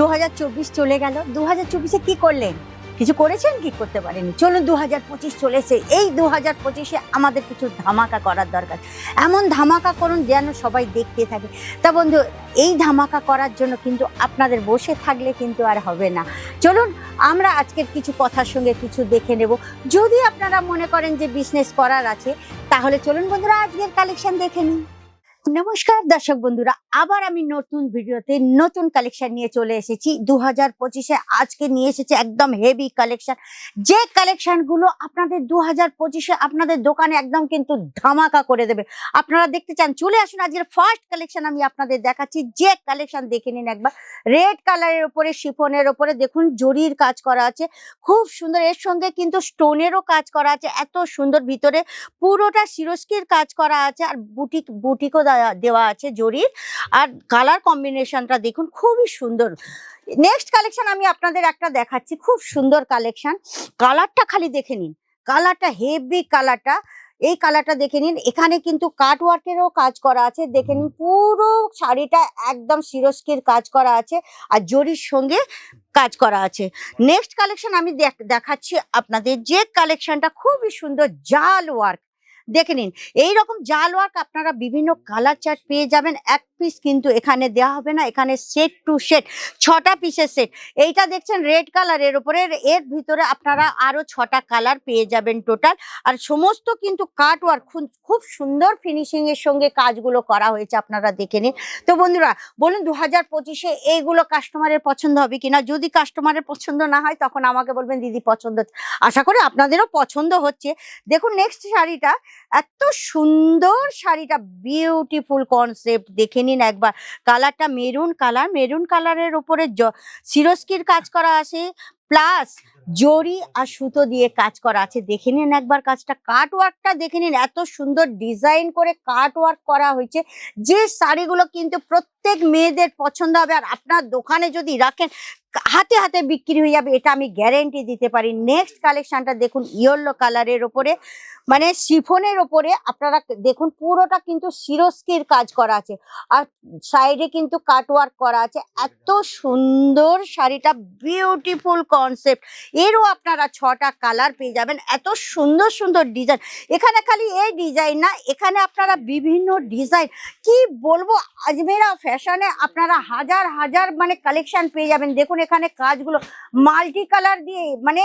দু হাজার চব্বিশ চলে গেল। দু হাজার চব্বিশে কি করলেন? কিছু করেছেন কি করতে পারেনি চলুন দু হাজার পঁচিশ চলেছে এই দু হাজার পঁচিশে আমাদের কিছু ধামাকা করার দরকার। এমন ধামাকা করুন যেন সবাই দেখতে থাকে। তা বন্ধু, এই ধামাকা করার জন্য কিন্তু আপনাদের বসে থাকলে কিন্তু আর হবে না। চলুন, আমরা আজকের কিছু কথার সঙ্গে কিছু দেখে নেব। যদি আপনারা মনে করেন যে বিজনেস করার আছে, তাহলে চলুন বন্ধুরা, আজকের কালেকশন দেখে নিন নমস্কার, দর্শক বন্ধুরা, আবার আমি নতুন ভিডিওতে নতুন কালেকশন নিয়ে চলে এসেছি। দু হাজার পঁচিশে আজকে নিয়ে এসেছি একদম হেভি কালেকশন যে কালেকশনগুলো আপনাদের দু হাজার পঁচিশে আপনাদের দোকানে একদম কিন্তু ধামাকা করে দেবে। আপনারা দেখতে চান, চলে আসুন, আজকের ফার্স্ট কালেকশন আমি আপনাদের দেখাচ্ছি। যে কালেকশন দেখে নিন একবার। রেড কালারের ওপরে শিফনের ওপরে দেখুন, জরির কাজ করা আছে। খুব সুন্দর, এর সঙ্গে কিন্তু স্টোনেরও কাজ করা আছে। এত সুন্দর, ভিতরে পুরোটা সিরস্কির কাজ করা আছে। আর বুটিক বুটিকও দেওয়া- আছে জরির। আর কালার কম্বিনেশনটা দেখুন, খুবই সুন্দর। নেক্সট কালেকশন আমি আপনাদের একটা দেখাচ্ছি, খুব সুন্দর কালেকশন কালারটা খালি দেখে নিন। কালারটা হেভি কালারটা এই কালারটা দেখে নিন। এখানে কিন্তু কাট ওয়ার্কেরও কাজ করা আছে। দেখে নিন, পুরো শাড়িটা একদম সিরস্কির কাজ করা আছে আর জরির সঙ্গে কাজ করা আছে। নেক্সট কালেকশন আমি দেখ- দেখাচ্ছি আপনাদের যে কালেকশনটা খুবই সুন্দর, জাল ওয়ার্ক দেখে নিন। এই রকম জাল ওয়ার্ক আপনারা বিভিন্ন কালার চার্ট পেয়ে যাবেন। এক পিস কিন্তু এখানে দেওয়া হবে না, এখানে সেট টু সেট ছটা পিসের সেট এইটা দেখছেন রেড কালারের উপরে, এর ভিতরে আপনারা আরও ছটা কালার পেয়ে যাবেন টোটাল আর সমস্ত কিন্তু কাট ওয়ার্ক খুব সুন্দর ফিনিশিং এর সঙ্গে কাজগুলো করা হয়েছে আপনারা দেখে নিন। তো বন্ধুরা, বলুন দু হাজার পঁচিশে এইগুলো কাস্টমারের পছন্দ হবে কিনা? যদি কাস্টমারের পছন্দ না হয়, তখন আমাকে বলবেন, দিদি, পছন্দ। আশা করি আপনাদেরও পছন্দ হচ্ছে। দেখুন নেক্সট শাড়িটা, এত সুন্দর শাড়িটা বিউটিফুল কনসেপ্ট দেখে নিন একবার। কালারটা মেরুন কালার মেরুন কালারের উপরে জ- সিরস্কির কাজ করা আছে। প্লাস জরি আর সুতো দিয়ে কাজ করা আছে। দেখে নিন একবার কাজটা। কাট ওয়ার্কটা দেখে নিন। এত সুন্দর ডিজাইন করে কাট ওয়ার্ক করা হয়েছে। যে শাড়িগুলো কিন্তু প্রত্যেক মেয়েদের পছন্দ হবে আর আপনার দোকানে যদি রাখেন, হাতে হাতে বিক্রি হয়ে যাবে, এটা আমি গ্যারেন্টি দিতে পারি। নেক্সট কালেকশনটা দেখুন ইয়েলো কালারের ওপরে মানে শিফনের ওপরে। আপনারা দেখুন, পুরোটা কিন্তু শিরস্কির কাজ করা আছে। আর সাইডে কিন্তু কাটওয়ার্ক করা আছে। এত সুন্দর শাড়িটা বিউটিফুল কনসেপ্ট এরও আপনারা ছটা কালার পেয়ে যাবেন। এত সুন্দর সুন্দর ডিজাইন এখানে খালি এই ডিজাইন না, এখানে আপনারা বিভিন্ন ডিজাইন কি বলব, আজমেরা ফ্যাশনে আপনারা হাজার হাজার মানে কালেকশন পেয়ে যাবেন। দেখুন এখানে কাজগুলো মাল্টি কালার দিয়ে মানে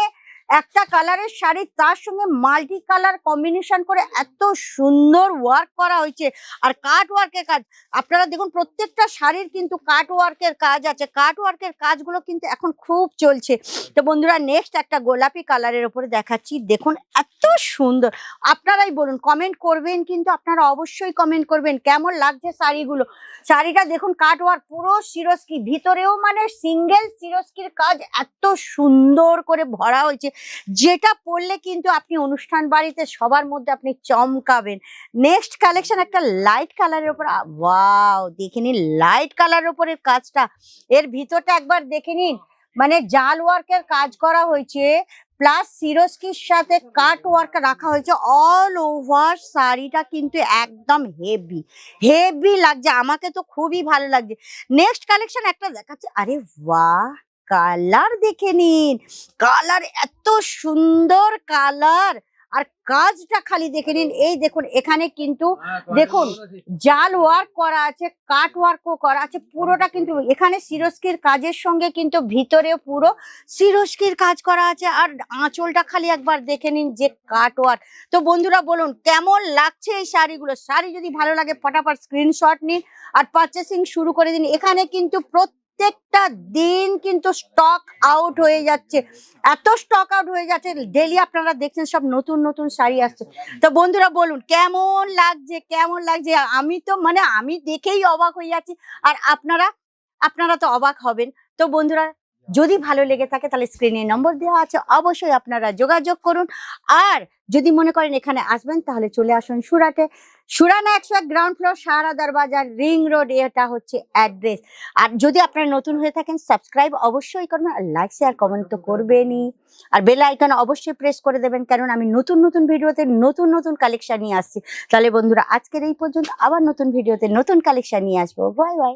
একটা কালারের শাড়ি, তার সঙ্গে মাল্টি কালার কম্বিনেশন করে এত সুন্দর ওয়ার্ক করা হয়েছে। আর কাট ওয়ার্কের কাজ, আপনারা দেখুন প্রত্যেকটা শাড়ির কিন্তু কাট ওয়ার্কের কাজ আছে। কাট ওয়ার্কের কাজগুলো কিন্তু এখন খুব চলছে। তো বন্ধুরা নেক্সট একটা গোলাপি কালারের উপরে দেখাচ্ছি। দেখুন, এত সুন্দর। আপনারাই বলুন কমেন্ট করবেন কিন্তু আপনারা অবশ্যই কমেন্ট করবেন। কেমন লাগছে শাড়িগুলো? শাড়িটা দেখুন কাট ওয়ার্ক পুরো সিরস্কি ভিতরেও মানে সিঙ্গেল সিরস্কির কাজ এত সুন্দর করে ভরা হয়েছে। যেটা পরলে কিন্তু আপনি অনুষ্ঠান বাড়িতে সবার মধ্যে আপনি চমকাবেন। নেক্সট কালেকশন একটা লাইট কালারের উপর ওয়াও দেখে নিন লাইট কালারের উপরের কাজটা। এর ভিতরটা একবার দেখে নিন মানে জাল ওয়ার্কের কাজ করা হয়েছে প্লাস সিরোস্কির সাথে কাট ওয়ার্ক রাখা হয়েছে অল ওভার শাড়িটা কিন্তু একদম হেভি হেভি লাগছে, আমাকে তো খুবই ভালো লাগছে। নেক্সট কালেকশন একটা দেখাচ্ছে, আরে বাহ! কালার দেখে নিন। কালার এত সুন্দর কালার। আর কাজটা খালি দেখে নিন। এই দেখুন এখানে কিন্তু দেখুন জাল ওয়ার্ক করা আছে কাট ওয়ার্কও করা আছে পুরোটা কিন্তু এখানে সিরস্কির কাজের সঙ্গে কিন্তু ভিতরে পুরো সিরস্কির কাজ করা আছে। আর আঁচলটা খালি একবার দেখে নিন যে কাট ওয়ার্ক। তো বন্ধুরা বলুন কেমন লাগছে এই শাড়িগুলো? শাড়ি যদি ভালো লাগে ফটাফট স্ক্রিনশট নিন আর পারচেসিং শুরু করে দিন। এখানে কিন্তু প্রত্যেকটা দিন কিন্তু স্টক আউট হয়ে যাচ্ছে। এত স্টক আউট হয়ে যাচ্ছে ডেলি আপনারা দেখছেন সব নতুন নতুন শাড়ি আসছে। তো বন্ধুরা বলুন, কেমন লাগছে কেমন লাগছে? আমি তো মানে আমি দেখেই অবাক হয়ে যাচ্ছি। আর আপনারা আপনারা তো অবাক হবেন। তো বন্ধুরা, যদি ভালো লেগে থাকে তাহলে স্ক্রিনে নম্বর দেওয়া আছে, অবশ্যই আপনারা যোগাযোগ করুন। আর যদি মনে করেন এখানে আসবেন, তাহলে চলে আসুন সুরাটে। সুরানা একশো এক গ্রাউন্ড ফ্লোর সারাদার বাজার রিং রোড এটা হচ্ছে অ্যাড্রেস আর যদি আপনারা নতুন হয়ে থাকেন সাবস্ক্রাইব অবশ্যই করবেন আর লাইক শেয়ার কমেন্ট তো করবেনই। আর বেল আইকন অবশ্যই প্রেস করে দেবেন, কারণ আমি নতুন নতুন ভিডিওতে নতুন নতুন কালেকশন নিয়ে আসছি। তাহলে বন্ধুরা, আজকের এই পর্যন্ত আবার নতুন ভিডিওতে নতুন কালেকশন নিয়ে আসব। Bye bye